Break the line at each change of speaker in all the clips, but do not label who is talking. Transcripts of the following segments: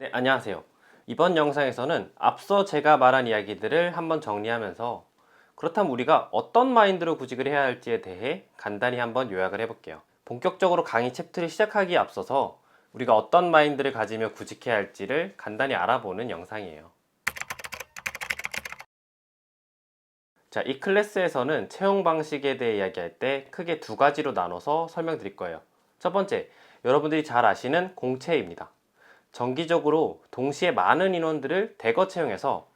네, 안녕하세요. 이번 영상에서는 앞서 제가 말한 이야기들을 한번 정리하면서 그렇다면 우리가 어떤 마인드로 구직을 해야 할지에 대해 간단히 한번 요약을 해볼게요. 본격적으로 강의 챕터를 시작하기에 앞서서 우리가 어떤 마인드를 가지며 구직해야 할지를 간단히 알아보는 영상이에요. 자, 이 클래스에서는 채용 방식에 대해 이야기할 때 크게 두 가지로 나눠서 설명드릴 거예요. 첫 번째, 여러분들이 잘 아시는 공채입니다. 정기적으로 동시에 많은 인원들을 대거 채용해서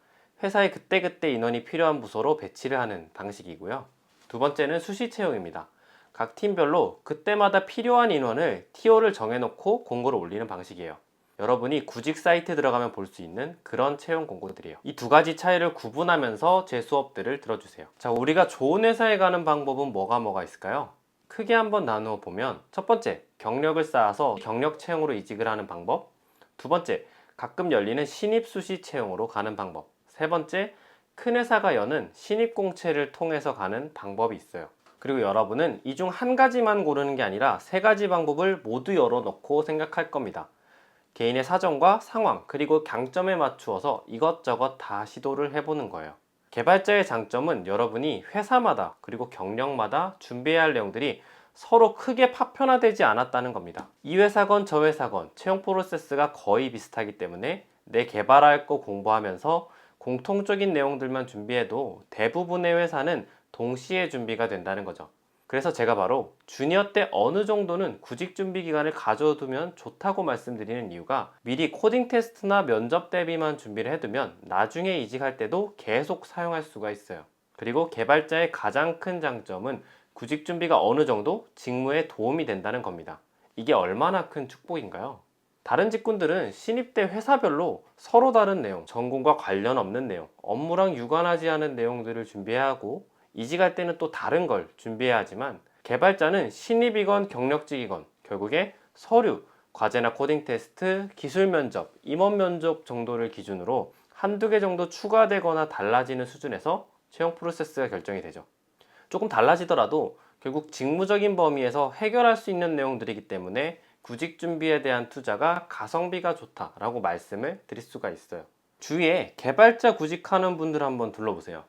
회사에 그때그때 인원이 필요한 부서로 배치를 하는 방식이고요. 두 번째는 수시 채용입니다. 각 팀별로 그때마다 필요한 인원을 TO를 정해놓고 공고를 올리는 방식이에요. 여러분이 구직 사이트 들어가면 볼 수 있는 그런 채용 공고들이에요. 이 두 가지 차이를 구분하면서 제 수업들을 들어주세요. 자, 우리가 좋은 회사에 가는 방법은 뭐가 뭐가 있을까요? 크게 한번 나누어 보면 첫 번째, 경력을 쌓아서 경력 채용으로 이직을 하는 방법. 두 번째, 가끔 열리는 신입 수시 채용으로 가는 방법. 세 번째, 큰 회사가 여는 신입 공채를 통해서 가는 방법이 있어요. 그리고 여러분은 이 중 한 가지만 고르는 게 아니라 세 가지 방법을 모두 열어놓고 생각할 겁니다. 개인의 사정과 상황, 그리고 강점에 맞추어서 이것저것 다 시도를 해보는 거예요. 개발자의 장점은 여러분이 회사마다 그리고 경력마다 준비해야 할 내용들이 서로 크게 파편화되지 않았다는 겁니다. 이 회사건 저 회사건 채용 프로세스가 거의 비슷하기 때문에 내 개발할 거 공부하면서 공통적인 내용들만 준비해도 대부분의 회사는 동시에 준비가 된다는 거죠. 그래서 제가 바로 주니어 때 어느 정도는 구직 준비 기간을 가져두면 좋다고 말씀드리는 이유가 미리 코딩 테스트나 면접 대비만 준비를 해두면 나중에 이직할 때도 계속 사용할 수가 있어요. 그리고 개발자의 가장 큰 장점은 구직 준비가 어느 정도 직무에 도움이 된다는 겁니다. 이게 얼마나 큰 축복인가요? 다른 직군들은 신입 때 회사별로 서로 다른 내용, 전공과 관련 없는 내용, 업무랑 유관하지 않은 내용들을 준비해야 하고 이직할 때는 또 다른 걸 준비해야 하지만 개발자는 신입이건 경력직이건 결국에 서류, 과제나 코딩 테스트, 기술 면접, 임원 면접 정도를 기준으로 한두 개 정도 추가되거나 달라지는 수준에서 채용 프로세스가 결정이 되죠. 조금 달라지더라도 결국 직무적인 범위에서 해결할 수 있는 내용들이기 때문에 구직 준비에 대한 투자가 가성비가 좋다라고 말씀을 드릴 수가 있어요. 주위에 개발자 구직하는 분들 한번 둘러보세요.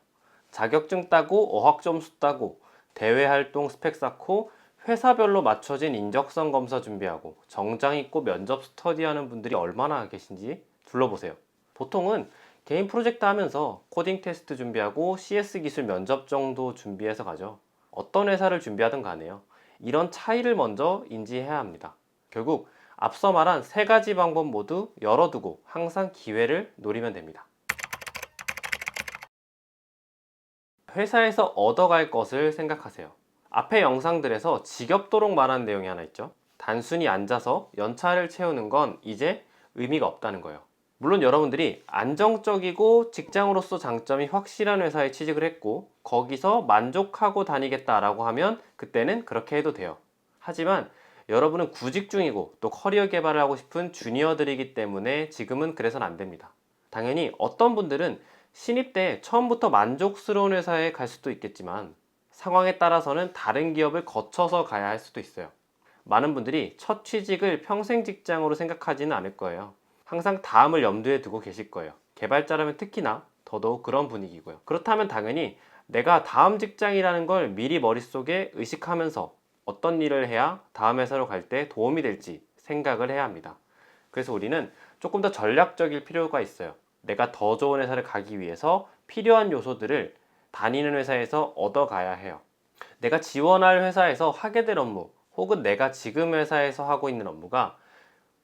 자격증 따고 어학 점수 따고 대외 활동 스펙 쌓고 회사별로 맞춰진 인적성 검사 준비하고 정장 입고 면접 스터디하는 분들이 얼마나 계신지 둘러보세요. 보통은 개인 프로젝트 하면서 코딩 테스트 준비하고 CS 기술 면접 정도 준비해서 가죠. 어떤 회사를 준비하든 간에요. 이런 차이를 먼저 인지해야 합니다. 결국 앞서 말한 세 가지 방법 모두 열어두고 항상 기회를 노리면 됩니다. 회사에서 얻어갈 것을 생각하세요. 앞의 영상들에서 지겹도록 말한 내용이 하나 있죠. 단순히 앉아서 연차를 채우는 건 이제 의미가 없다는 거예요. 물론 여러분들이 안정적이고 직장으로서 장점이 확실한 회사에 취직을 했고 거기서 만족하고 다니겠다라고 하면 그때는 그렇게 해도 돼요. 하지만 여러분은 구직 중이고 또 커리어 개발을 하고 싶은 주니어들이기 때문에 지금은 그래서는 안 됩니다. 당연히 어떤 분들은 신입 때 처음부터 만족스러운 회사에 갈 수도 있겠지만 상황에 따라서는 다른 기업을 거쳐서 가야 할 수도 있어요. 많은 분들이 첫 취직을 평생 직장으로 생각하지는 않을 거예요. 항상 다음을 염두에 두고 계실 거예요. 개발자라면 특히나 더더욱 그런 분위기고요. 그렇다면 당연히 내가 다음 직장이라는 걸 미리 머릿속에 의식하면서 어떤 일을 해야 다음 회사로 갈 때 도움이 될지 생각을 해야 합니다. 그래서 우리는 조금 더 전략적일 필요가 있어요. 내가 더 좋은 회사를 가기 위해서 필요한 요소들을 다니는 회사에서 얻어가야 해요. 내가 지원할 회사에서 하게 될 업무, 혹은 내가 지금 회사에서 하고 있는 업무가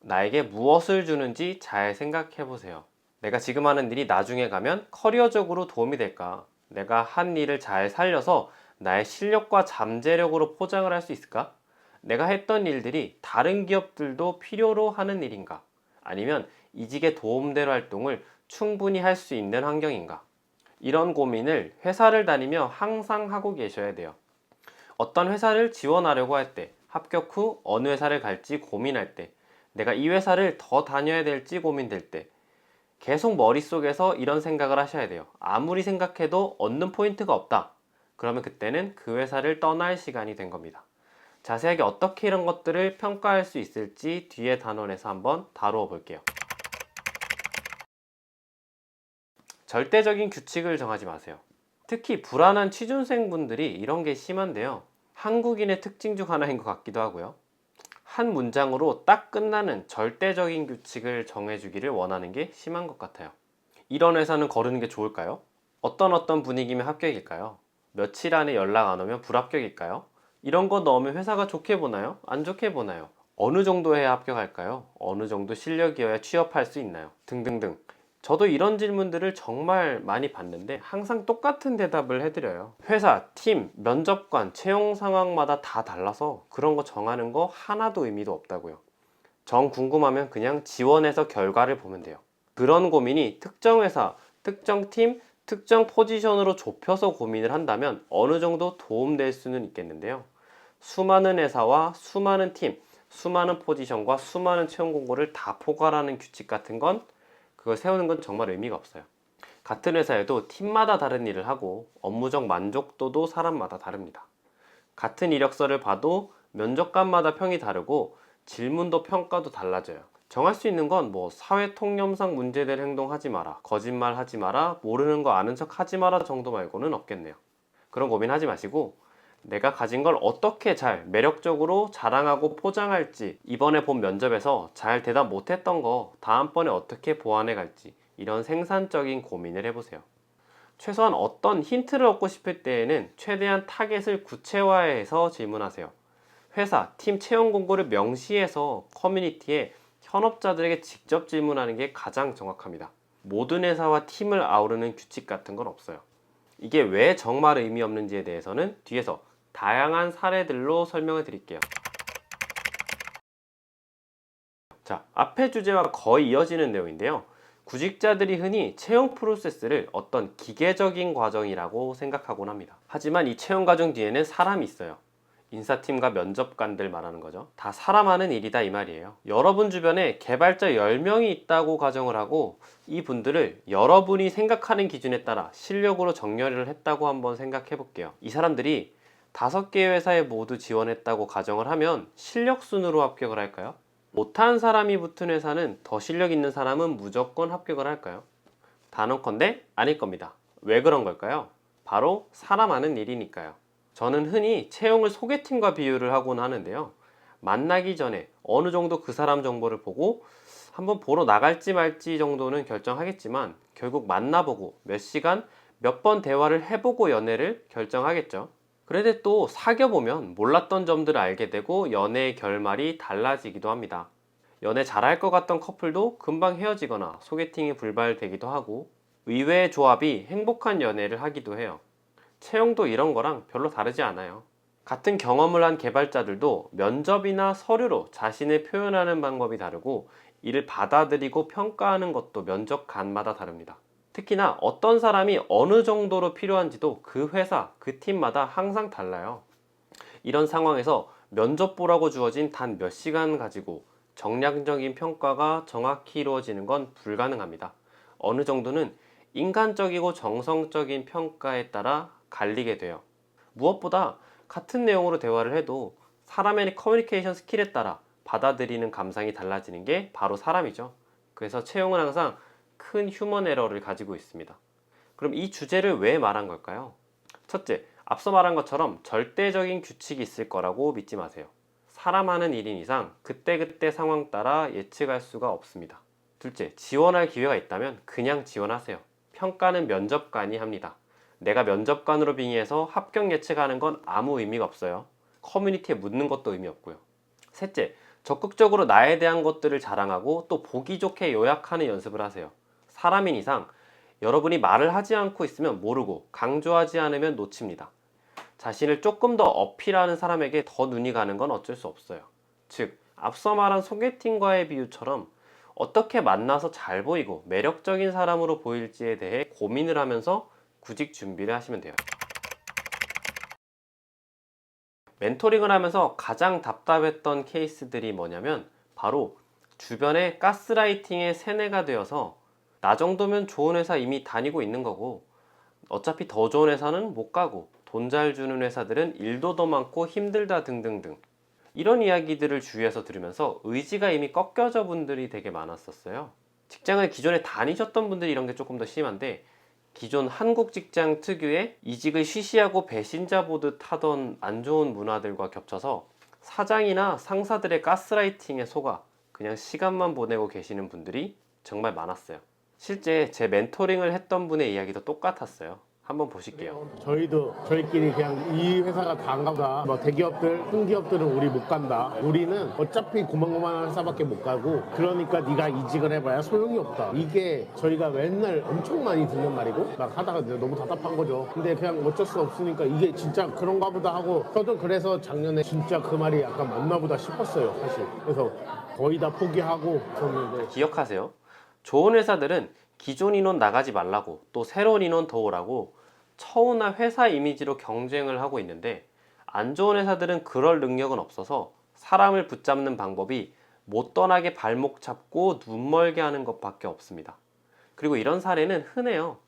나에게 무엇을 주는지 잘 생각해 보세요. 내가 지금 하는 일이 나중에 가면 커리어적으로 도움이 될까? 내가 한 일을 잘 살려서 나의 실력과 잠재력으로 포장을 할 수 있을까? 내가 했던 일들이 다른 기업들도 필요로 하는 일인가? 아니면 이직에 도움될 활동을 충분히 할 수 있는 환경인가? 이런 고민을 회사를 다니며 항상 하고 계셔야 돼요. 어떤 회사를 지원하려고 할 때, 합격 후 어느 회사를 갈지 고민할 때, 내가 이 회사를 더 다녀야 될지 고민될 때, 계속 머릿속에서 이런 생각을 하셔야 돼요. 아무리 생각해도 얻는 포인트가 없다. 그러면 그때는 그 회사를 떠날 시간이 된 겁니다. 자세하게 어떻게 이런 것들을 평가할 수 있을지 뒤에 단원에서 한번 다루어 볼게요. 절대적인 규칙을 정하지 마세요. 특히 불안한 취준생분들이 이런 게 심한데요. 한국인의 특징 중 하나인 것 같기도 하고요. 한 문장으로 딱 끝나는 절대적인 규칙을 정해주기를 원하는 게 심한 것 같아요. 이런 회사는 거르는 게 좋을까요? 어떤 어떤 분위기면 합격일까요? 며칠 안에 연락 안 오면 불합격일까요? 이런 거 넣으면 회사가 좋게 보나요? 안 좋게 보나요? 어느 정도 해야 합격할까요? 어느 정도 실력이어야 취업할 수 있나요? 등등등. 저도 이런 질문들을 정말 많이 받는데 항상 똑같은 대답을 해드려요. 회사, 팀, 면접관, 채용 상황마다 다 달라서 그런 거 정하는 거 하나도 의미도 없다고요. 정 궁금하면 그냥 지원해서 결과를 보면 돼요. 그런 고민이 특정 회사, 특정 팀, 특정 포지션으로 좁혀서 고민을 한다면 어느 정도 도움될 수는 있겠는데요. 수많은 회사와 수많은 팀, 수많은 포지션과 수많은 채용 공고를 다 포괄하는 규칙 같은 건 그걸 세우는 건 정말 의미가 없어요. 같은 회사에도 팀마다 다른 일을 하고 업무적 만족도도 사람마다 다릅니다. 같은 이력서를 봐도 면접관마다 평이 다르고 질문도 평가도 달라져요. 정할 수 있는 건 뭐 사회 통념상 문제될 행동 하지 마라, 거짓말 하지 마라, 모르는 거 아는 척 하지 마라 정도 말고는 없겠네요. 그런 고민하지 마시고 내가 가진 걸 어떻게 잘 매력적으로 자랑하고 포장할지 이번에 본 면접에서 잘 대답 못했던 거 다음번에 어떻게 보완해 갈지 이런 생산적인 고민을 해보세요. 최소한 어떤 힌트를 얻고 싶을 때에는 최대한 타겟을 구체화해서 질문하세요. 회사, 팀 채용 공고를 명시해서 커뮤니티에 현업자들에게 직접 질문하는 게 가장 정확합니다. 모든 회사와 팀을 아우르는 규칙 같은 건 없어요. 이게 왜 정말 의미 없는지에 대해서는 뒤에서 다양한 사례들로 설명을 드릴게요. 자, 앞의 주제와 거의 이어지는 내용인데요. 구직자들이 흔히 채용 프로세스를 어떤 기계적인 과정이라고 생각하곤 합니다. 하지만 이 채용 과정 뒤에는 사람이 있어요. 인사팀과 면접관들 말하는 거죠. 다 사람 하는 일이다 이 말이에요. 여러분 주변에 개발자 10명이 있다고 가정을 하고 이 분들을 여러분이 생각하는 기준에 따라 실력으로 정렬을 했다고 한번 생각해 볼게요. 이 사람들이 다섯 개의 회사에 모두 지원했다고 가정을 하면 실력 순으로 합격을 할까요? 못한 사람이 붙은 회사는 더 실력 있는 사람은 무조건 합격을 할까요? 단언컨대 아닐 겁니다. 왜 그런 걸까요? 바로 사람 하는 일이니까요. 저는 흔히 채용을 소개팅과 비유를 하곤 하는데요. 만나기 전에 어느 정도 그 사람 정보를 보고 한번 보러 나갈지 말지 정도는 결정하겠지만 결국 만나보고 몇 시간 몇 번 대화를 해보고 연애를 결정하겠죠. 그런데 또 사귀어보면 몰랐던 점들을 알게 되고 연애의 결말이 달라지기도 합니다. 연애 잘할 것 같던 커플도 금방 헤어지거나 소개팅이 불발되기도 하고 의외의 조합이 행복한 연애를 하기도 해요. 채용도 이런 거랑 별로 다르지 않아요. 같은 경험을 한 개발자들도 면접이나 서류로 자신을 표현하는 방법이 다르고 이를 받아들이고 평가하는 것도 면접관마다 다릅니다. 특히나 어떤 사람이 어느 정도로 필요한지도 그 회사, 그 팀마다 항상 달라요. 이런 상황에서 면접 보라고 주어진 단 몇 시간 가지고 정량적인 평가가 정확히 이루어지는 건 불가능합니다. 어느 정도는 인간적이고 정성적인 평가에 따라 갈리게 돼요. 무엇보다 같은 내용으로 대화를 해도 사람의 커뮤니케이션 스킬에 따라 받아들이는 감상이 달라지는 게 바로 사람이죠. 그래서 채용은 항상 큰 휴먼 에러를 가지고 있습니다. 그럼 이 주제를 왜 말한 걸까요? 첫째, 앞서 말한 것처럼 절대적인 규칙이 있을 거라고 믿지 마세요. 사람 하는 일인 이상 그때그때 상황 따라 예측할 수가 없습니다. 둘째, 지원할 기회가 있다면 그냥 지원하세요. 평가는 면접관이 합니다. 내가 면접관으로 빙의해서 합격 예측하는 건 아무 의미가 없어요. 커뮤니티에 묻는 것도 의미 없고요. 셋째, 적극적으로 나에 대한 것들을 자랑하고 또 보기 좋게 요약하는 연습을 하세요. 사람인 이상 여러분이 말을 하지 않고 있으면 모르고 강조하지 않으면 놓칩니다. 자신을 조금 더 어필하는 사람에게 더 눈이 가는 건 어쩔 수 없어요. 즉, 앞서 말한 소개팅과의 비유처럼 어떻게 만나서 잘 보이고 매력적인 사람으로 보일지에 대해 고민을 하면서 구직 준비를 하시면 돼요. 멘토링을 하면서 가장 답답했던 케이스들이 뭐냐면 바로 주변에 가스라이팅의 세뇌가 되어서 나 정도면 좋은 회사 이미 다니고 있는 거고 어차피 더 좋은 회사는 못 가고 돈 잘 주는 회사들은 일도 더 많고 힘들다 등등등 이런 이야기들을 주위에서 들으면서 의지가 이미 꺾여져 분들이 되게 많았었어요. 직장을 기존에 다니셨던 분들이 이런 게 조금 더 심한데 기존 한국 직장 특유의 이직을 쉬쉬하고 배신자 보듯 하던 안 좋은 문화들과 겹쳐서 사장이나 상사들의 가스라이팅에 속아 그냥 시간만 보내고 계시는 분들이 정말 많았어요. 실제 제 멘토링을 했던 분의 이야기도 똑같았어요. 한번 보실게요.
저희도 저희끼리 그냥 이 회사가 다안 가다 뭐 대기업들 큰 기업들은 우리 못 간다 우리는 어차피 고만고만한 회사밖에 못 가고 그러니까 네가 이직을 해봐야 소용이 없다 이게 저희가 맨날 엄청 많이 듣는 말이고 막 하다가 너무 답답한 거죠 근데 그냥 어쩔 수 없으니까 이게 진짜 그런가 보다 하고 저도 그래서 작년에 진짜 그 말이 약간 맞나 보다 싶었어요 사실 그래서 거의 다 포기하고 저는
기억하세요. 좋은 회사들은 기존 인원 나가지 말라고 또 새로운 인원 더 오라고 처우나 회사 이미지로 경쟁을 하고 있는데 안 좋은 회사들은 그럴 능력은 없어서 사람을 붙잡는 방법이 못 떠나게 발목 잡고 눈 멀게 하는 것밖에 없습니다. 그리고 이런 사례는 흔해요.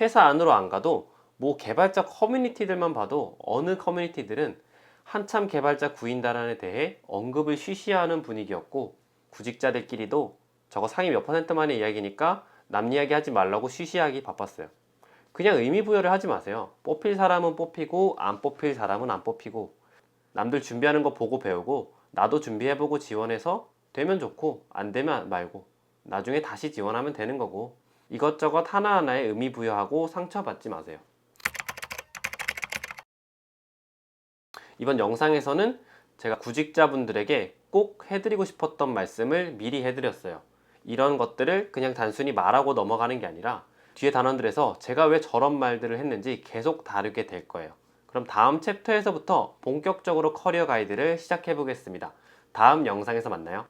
회사 안으로 안 가도 뭐 개발자 커뮤니티들만 봐도 어느 커뮤니티들은 한참 개발자 구인단안에 대해 언급을 쉬쉬하는 분위기였고 구직자들끼리도 저거 상위 몇 퍼센트만의 이야기니까 남 이야기 하지 말라고 쉬쉬하기 바빴어요. 그냥 의미 부여를 하지 마세요. 뽑힐 사람은 뽑히고 안 뽑힐 사람은 안 뽑히고 남들 준비하는 거 보고 배우고 나도 준비해보고 지원해서 되면 좋고 안 되면 말고 나중에 다시 지원하면 되는 거고 이것저것 하나하나에 의미 부여하고 상처받지 마세요. 이번 영상에서는 제가 구직자분들에게 꼭 해드리고 싶었던 말씀을 미리 해드렸어요. 이런 것들을 그냥 단순히 말하고 넘어가는 게 아니라 뒤에 단원들에서 제가 왜 저런 말들을 했는지 계속 다루게 될 거예요. 그럼 다음 챕터에서부터 본격적으로 커리어 가이드를 시작해 보겠습니다. 다음 영상에서 만나요.